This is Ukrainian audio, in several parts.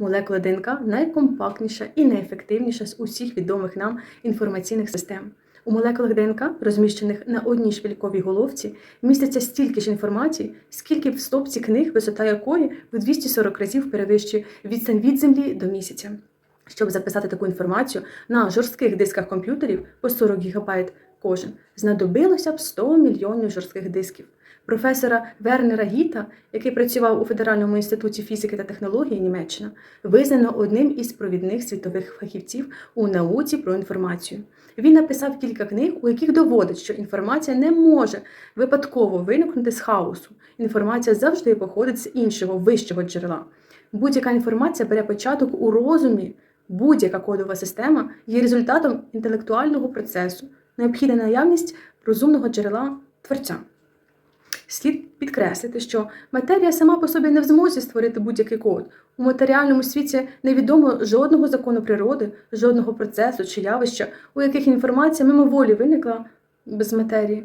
Молекула ДНК найкомпактніша і найефективніша з усіх відомих нам інформаційних систем. У молекулах ДНК, розміщених на одній шпильковій головці, міститься стільки ж інформації, скільки в стопці книг, висота якої в 240 разів перевищує відстань від Землі до місяця. Щоб записати таку інформацію на жорстких дисках комп'ютерів по 40 ГБ кожен, знадобилося б 100 мільйонів жорстких дисків. Професора Вернера Гіта, який працював у Федеральному інституті фізики та технології Німеччина, визнано одним із провідних світових фахівців у науці про інформацію. Він написав кілька книг, у яких доводить, що інформація не може випадково виникнути з хаосу. Інформація завжди походить з іншого вищого джерела. Будь-яка інформація бере початок у розумі. Будь-яка кодова система є результатом інтелектуального процесу, необхідна наявність розумного джерела творця. Слід підкреслити, що матерія сама по собі не в змозі створити будь-який код. У матеріальному світі невідомо жодного закону природи, жодного процесу чи явища, у яких інформація мимоволі виникла без матерії.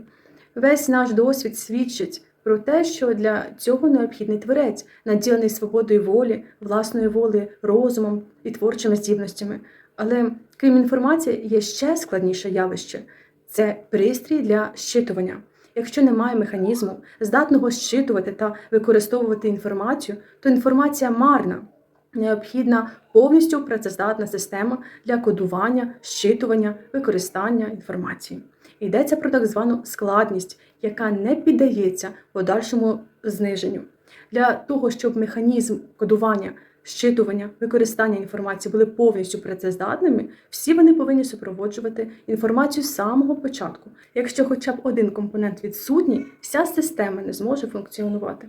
Весь наш досвід свідчить про те, що для цього необхідний творець, наділений свободою волі, власної волі, розумом і творчими здібностями. Але крім інформації, є ще складніше явище це пристрій для щитування. Якщо немає механізму, здатного щитувати та використовувати інформацію, то інформація марна. Необхідна повністю працездатна система для кодування, щитування, використання інформації. Йдеться про так звану складність, яка не піддається подальшому зниженню. Для того, щоб механізм кодування, щитування, використання інформації були повністю працездатними, всі вони повинні супроводжувати інформацію з самого початку. Якщо хоча б один компонент відсутній, вся система не зможе функціонувати.